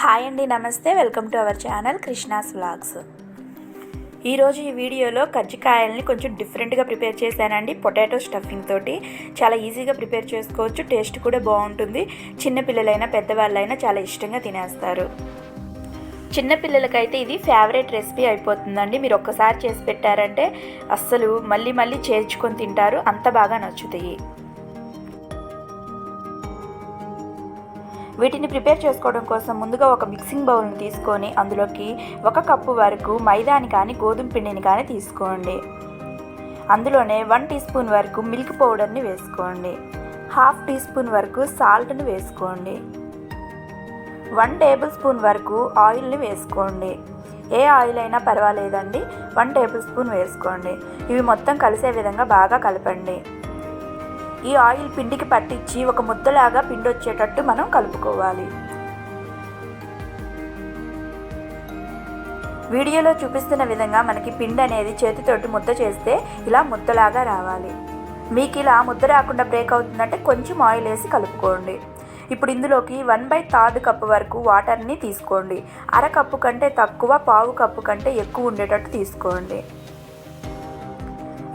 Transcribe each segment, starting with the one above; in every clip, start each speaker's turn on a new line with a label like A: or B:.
A: Hi అండి నమస్తే. Welcome to our channel Krishna's vlogs. ఈరోజు ఈ వీడియోలో కజ్జికాయల్ని కొంచెం డిఫరెంట్గా ప్రిపేర్ చేశానండి పొటాటో స్టఫింగ్ తోటి. చాలా ఈజీగా ప్రిపేర్ చేసుకోవచ్చు టేస్ట్ కూడా బాగుంటుంది. చిన్నపిల్లలైనా పెద్దవాళ్ళైనా చాలా ఇష్టంగా తినేస్తారు. చిన్నపిల్లలకైతే ఇది ఫేవరెట్ రెసిపీ అయిపోతుందండి. మీరు ఒక్కసారి చేసి పెట్టారంటే అస్సలు మళ్ళీ మళ్ళీ చేర్చుకొని తింటారు అంత బాగా నచ్చుతాయి. వీటిని ప్రిపేర్ చేసుకోవడం కోసం ముందుగా ఒక మిక్సింగ్ బౌల్ని తీసుకొని అందులోకి ఒక కప్పు వరకు మైదాని కానీ గోధుమ పిండిని కానీ తీసుకోండి. అందులోనే వన్ టీ స్పూన్ వరకు మిల్క్ పౌడర్ని వేసుకోండి. హాఫ్ టీ స్పూన్ వరకు సాల్ట్ని వేసుకోండి. వన్ టేబుల్ స్పూన్ వరకు ఆయిల్ని వేసుకోండి. ఏ ఆయిల్ అయినా పర్వాలేదండి వన్ టేబుల్ స్పూన్ వేసుకోండి. ఇవి మొత్తం కలిసే విధంగా బాగా కలపండి. ఈ ఆయిల్ పిండికి పట్టించి ఒక ముద్దలాగా పిండి వచ్చేటట్టు మనం కలుపుకోవాలి. వీడియోలో చూపిస్తున్న విధంగా మనకి పిండి అనేది చేతితోటి ముద్ద చేస్తే ఇలా ముద్దలాగా రావాలి. మీకు ఇలా ముద్ద రాకుండా బ్రేక్ అవుతుందంటే కొంచెం ఆయిల్ వేసి కలుపుకోండి. ఇప్పుడు ఇందులోకి వన్ బై థర్డ్ కప్పు వరకు వాటర్ని తీసుకోండి. అర కప్పు కంటే తక్కువ పావు కప్పు కంటే ఎక్కువ ఉండేటట్టు తీసుకోండి.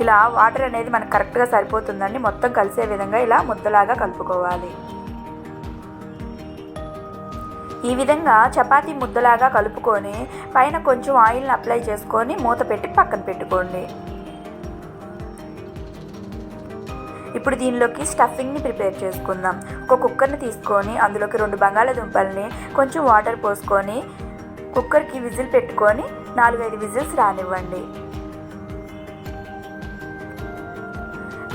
A: ఇలా వాటర్ అనేది మనకు కరెక్ట్గా సరిపోతుందండి. మొత్తం కలిసే విధంగా ఇలా ముద్దలాగా కలుపుకోవాలి. ఈ విధంగా చపాతీ ముద్దలాగా కలుపుకొని పైన కొంచెం ఆయిల్ని అప్లై చేసుకొని మూత పెట్టి పక్కన పెట్టుకోండి. ఇప్పుడు దీనిలోకి స్టఫింగ్ని ప్రిపేర్ చేసుకుందాం. ఒక కుక్కర్ని తీసుకొని అందులోకి రెండు బంగాళాదుంపల్ని కొంచెం వాటర్ పోసుకొని కుక్కర్కి విజిల్ పెట్టుకొని నాలుగైదు విజిల్స్ రానివ్వండి.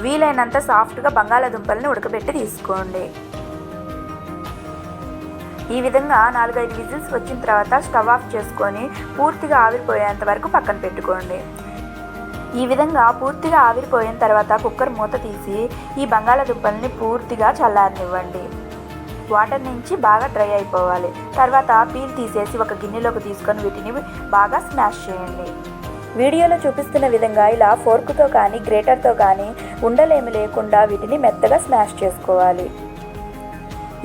A: వీలైనంత సాఫ్ట్గా బంగాళాదుంపల్ని ఉడకబెట్టి తీసుకోండి. ఈ విధంగా నాలుగైదు విజిల్స్ వచ్చిన తర్వాత స్టవ్ ఆఫ్ చేసుకొని పూర్తిగా ఆవిరిపోయేంత వరకు పక్కన పెట్టుకోండి. ఈ విధంగా పూర్తిగా ఆవిరిపోయిన తర్వాత కుక్కర్ మూత తీసి ఈ బంగాళాదుంపల్ని పూర్తిగా చల్లారనివ్వండి. వాటర్ నుంచి బాగా డ్రై అయిపోవాలి. తర్వాత పీల్ తీసేసి ఒక గిన్నెలోకి తీసుకొని వీటిని బాగా స్మాష్ చేయండి. వీడియోలో చూపిస్తున్న విధంగా ఇలా ఫోర్క్తో కానీ గ్రేటర్తో కానీ ఉండలేమి లేకుండా వీటిని మెత్తగా స్మాష్ చేసుకోవాలి.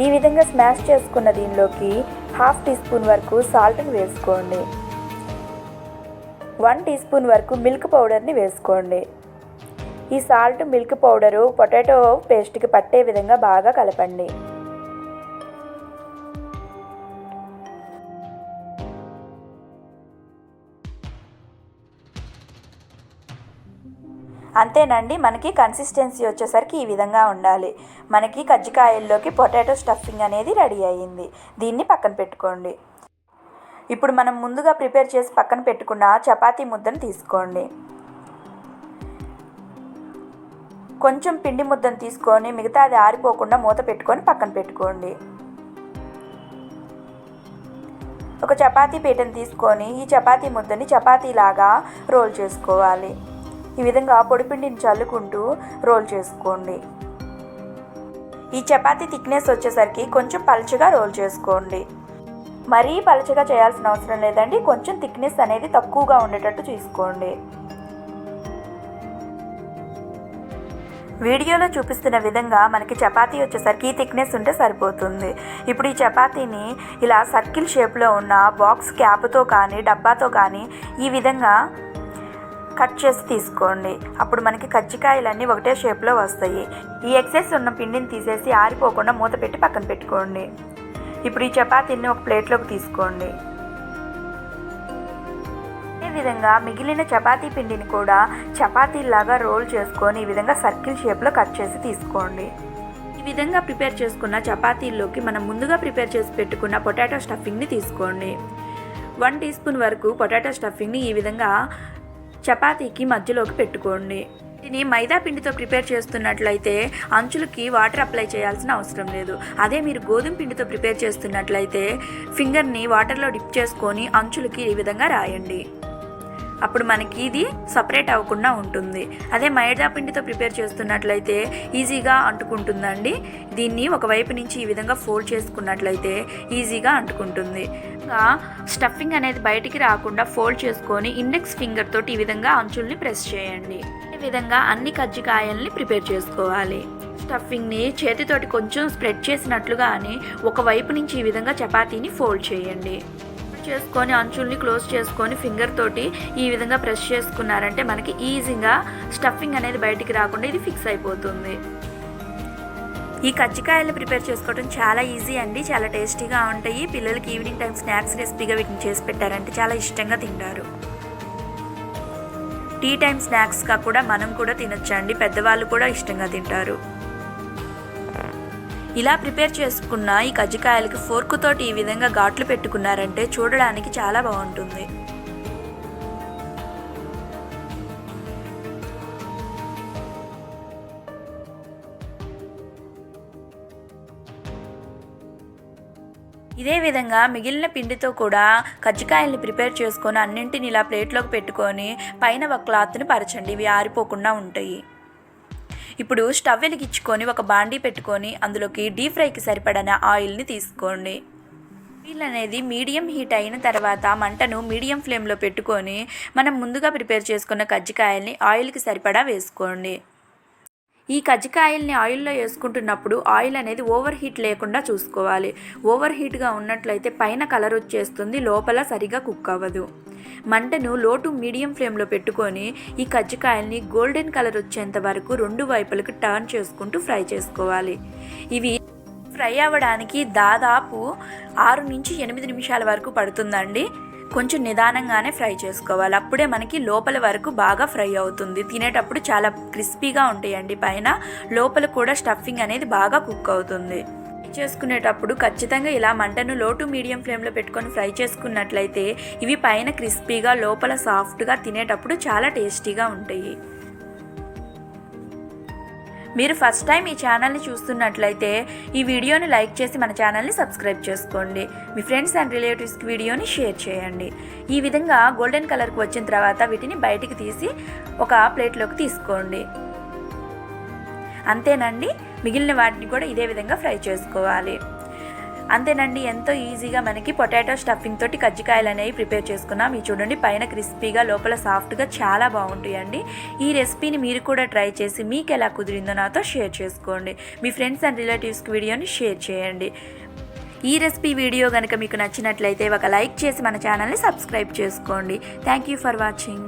A: ఈ విధంగా స్మాష్ చేసుకున్న దీనిలోకి హాఫ్ టీ స్పూన్ వరకు సాల్ట్ని వేసుకోండి. వన్ టీ స్పూన్ వరకు మిల్క్ పౌడర్ని వేసుకోండి. ఈ సాల్ట్ మిల్క్ పౌడరు పొటాటో పేస్ట్కి పట్టే విధంగా బాగా కలపండి. అంతేనండి మనకి కన్సిస్టెన్సీ వచ్చేసరికి ఈ విధంగా ఉండాలి. మనకి కజ్జికాయల్లోకి పొటాటో స్టఫింగ్ అనేది రెడీ అయ్యింది. దీన్ని పక్కన పెట్టుకోండి. ఇప్పుడు మనం ముందుగా ప్రిపేర్ చేసి పక్కన పెట్టుకున్న చపాతీ ముద్దను తీసుకోండి. కొంచెం పిండి ముద్దను తీసుకొని మిగతా అది ఆరిపోకుండా మూత పెట్టుకొని పక్కన పెట్టుకోండి. ఒక చపాతీ పీటను తీసుకొని ఈ చపాతీ ముద్దని చపాతీలాగా రోల్ చేసుకోవాలి. ఈ విధంగా పొడిపిండిని చల్లుకుంటూ రోల్ చేసుకోండి. ఈ చపాతీ థిక్నెస్ వచ్చేసరికి కొంచెం పలుచగా రోల్ చేసుకోండి. మరీ పలుచగా చేయాల్సిన అవసరం లేదండి. కొంచెం థిక్నెస్ అనేది తక్కువగా ఉండేటట్టు చూసుకోండి. వీడియోలో చూపిస్తున్న విధంగా మనకి చపాతీ వచ్చేసరికి థిక్నెస్ ఉంటే సరిపోతుంది. ఇప్పుడు ఈ చపాతీని ఇలా సర్కిల్ షేప్లో ఉన్న బాక్స్ క్యాప్తో కానీ డబ్బాతో కానీ ఈ విధంగా కట్ చేసి తీసుకోండి. అప్పుడు మనకి కజ్జికాయలన్నీ ఒకటే షేప్లో వస్తాయి. ఈ ఎక్సెస్ ఉన్న పిండిని తీసేసి ఆరిపోకుండా మూత పెట్టి పక్కన పెట్టుకోండి. ఇప్పుడు ఈ చపాతీని ఒక ప్లేట్లోకి తీసుకోండి. విధంగా మిగిలిన చపాతీ పిండిని కూడా చపాతీలాగా రోల్ చేసుకొని ఈ విధంగా సర్కిల్ షేప్లో కట్ చేసి తీసుకోండి. ఈ విధంగా ప్రిపేర్ చేసుకున్న చపాతీల్లోకి మనం ముందుగా ప్రిపేర్ చేసి పెట్టుకున్న పొటాటో స్టఫింగ్ని తీసుకోండి. వన్ టీ స్పూన్ వరకు పొటాటో స్టఫింగ్ని ఈ విధంగా చపాతీకి మధ్యలోకి పెట్టుకోండి. వీటిని మైదా పిండితో ప్రిపేర్ చేస్తున్నట్లయితే అంచులకి వాటర్ అప్లై చేయాల్సిన అవసరం లేదు. అదే మీరు గోధుమ పిండితో ప్రిపేర్ చేస్తున్నట్లయితే ఫింగర్ని వాటర్లో డిప్ చేసుకొని అంచులకి ఈ విధంగా రాయండి. అప్పుడు మనకి ఇది సపరేట్ అవ్వకుండా ఉంటుంది. అదే మైదా పిండితో ప్రిపేర్ చేస్తున్నట్లయితే ఈజీగా అంటుకుంటుందండి. దీన్ని ఒకవైపు నుంచి ఈ విధంగా ఫోల్డ్ చేసుకున్నట్లయితే ఈజీగా అంటుకుంటుంది. ఇంకా స్టఫింగ్ అనేది బయటికి రాకుండా ఫోల్డ్ చేసుకొని ఇండెక్స్ ఫింగర్ తోటి ఈ విధంగా అంచుల్ని ప్రెస్ చేయండి. ఈ విధంగా అన్ని కజ్జికాయల్ని ప్రిపేర్ చేసుకోవాలి. స్టఫింగ్ని చేతితోటి కొంచెం స్ప్రెడ్ చేసినట్లుగానే ఒకవైపు నుంచి ఈ విధంగా చపాతీని ఫోల్డ్ చేయండి. చేసుకొని అంచుల్ని క్లోజ్ చేసుకొని ఫింగర్ తోటి ఈ విధంగా ప్రెస్ చేసుకున్నారంటే మనకి ఈజీగా స్టఫింగ్ అనేది బయటికి రాకుండా ఇది ఫిక్స్ అయిపోతుంది. ఈ కజ్జికాయలు ప్రిపేర్ చేసుకోవడం చాలా ఈజీ అండి. చాలా టేస్టీగా ఉంటాయి. పిల్లలకి ఈవినింగ్ టైం స్నాక్స్ రెసిపీగా వీటిని చేసి పెట్టారంటే చాలా ఇష్టంగా తింటారు. టీ టైం స్నాక్స్గా కూడా మనం కూడా తినొచ్చండి. పెద్దవాళ్ళు కూడా ఇష్టంగా తింటారు. ఇలా ప్రిపేర్ చేసుకున్న ఈ కజ్జికాయలకి ఫోర్క్ తోటి ఈ విధంగా ఘాట్లు పెట్టుకున్నారంటే చూడడానికి చాలా బాగుంటుంది. ఇదే విధంగా మిగిలిన పిండితో కూడా కజ్జికాయల్ని ప్రిపేర్ చేసుకొని అన్నింటిని ఇలా ప్లేట్లోకి పెట్టుకొని పైన ఒక క్లాత్ని పరచండి. ఇవి ఆరిపోకుండా ఉంటాయి. ఇప్పుడు స్టవ్ వెలిగించుకొని ఒక బాండీ పెట్టుకొని అందులోకి డీప్ ఫ్రైకి సరిపడిన ఆయిల్ని తీసుకోండి. ఆయిల్ అనేది మీడియం హీట్ అయిన తర్వాత మంటను మీడియం ఫ్లేమ్లో పెట్టుకొని మనం ముందుగా ప్రిపేర్ చేసుకున్న కజ్జికాయల్ని ఆయిల్కి సరిపడా వేసుకోండి. ఈ కజ్జికాయల్ని ఆయిల్లో వేసుకుంటున్నప్పుడు ఆయిల్ అనేది ఓవర్ హీట్ లేకుండా చూసుకోవాలి. ఓవర్ హీట్గా ఉన్నట్లయితే పైన కలర్ వచ్చేస్తుంది లోపల సరిగా కుక్ అవ్వదు. మంటను లో టు మీడియం ఫ్లేమ్లో పెట్టుకొని ఈ కజ్జికాయల్ని గోల్డెన్ కలర్ వచ్చేంత వరకు రెండు వైపులకు టర్న్ చేసుకుంటూ ఫ్రై చేసుకోవాలి. ఇవి ఫ్రై అవ్వడానికి దాదాపు ఆరు నుంచి ఎనిమిది నిమిషాల వరకు పడుతుందండి. కొంచెం నిదానంగానే ఫ్రై చేసుకోవాలి. అప్పుడే మనకి లోపల వరకు బాగా ఫ్రై అవుతుంది. తినేటప్పుడు చాలా క్రిస్పీగా ఉంటాయండి. పైన లోపల కూడా స్టఫింగ్ అనేది బాగా కుక్ అవుతుంది. ఫ్రై చేసుకునేటప్పుడు ఖచ్చితంగా ఇలా మంటను లో టు మీడియం ఫ్లేమ్లో పెట్టుకొని ఫ్రై చేసుకున్నట్లయితే ఇవి పైన క్రిస్పీగా లోపల సాఫ్ట్గా తినేటప్పుడు చాలా టేస్టీగా ఉంటాయి. మీరు ఫస్ట్ టైం ఈ ఛానల్ని చూస్తున్నట్లయితే ఈ వీడియోని లైక్ చేసి మన ఛానల్ని సబ్స్క్రైబ్ చేసుకోండి. మీ ఫ్రెండ్స్ అండ్ రిలేటివ్స్కి వీడియోని షేర్ చేయండి. ఈ విధంగా గోల్డెన్ కలర్కి వచ్చిన తర్వాత వీటిని బయటికి తీసి ఒక ప్లేట్లోకి తీసుకోండి. అంతేనండి. మిగిలిన వాటిని కూడా ఇదే విధంగా ఫ్రై చేసుకోవాలి. అంతేనండి ఎంతో ఈజీగా మనకి పొటాటో స్టఫింగ్ తోటి కజ్జికాయలు అనేవి ప్రిపేర్ చేసుకున్నాం. ఈ చూడండి పైన క్రిస్పీగా లోపల సాఫ్ట్గా చాలా బాగుంటాయండి. ఈ రెసిపీని మీరు కూడా ట్రై చేసి మీకు ఎలా కుదిరిందో నాతో షేర్ చేసుకోండి. మీ ఫ్రెండ్స్ అండ్ రిలేటివ్స్కి వీడియోని షేర్ చేయండి. ఈ రెసిపీ వీడియో కనుక మీకు నచ్చినట్లయితే ఒక లైక్ చేసి మన ఛానల్ని సబ్స్క్రైబ్ చేసుకోండి. Thank you for watching.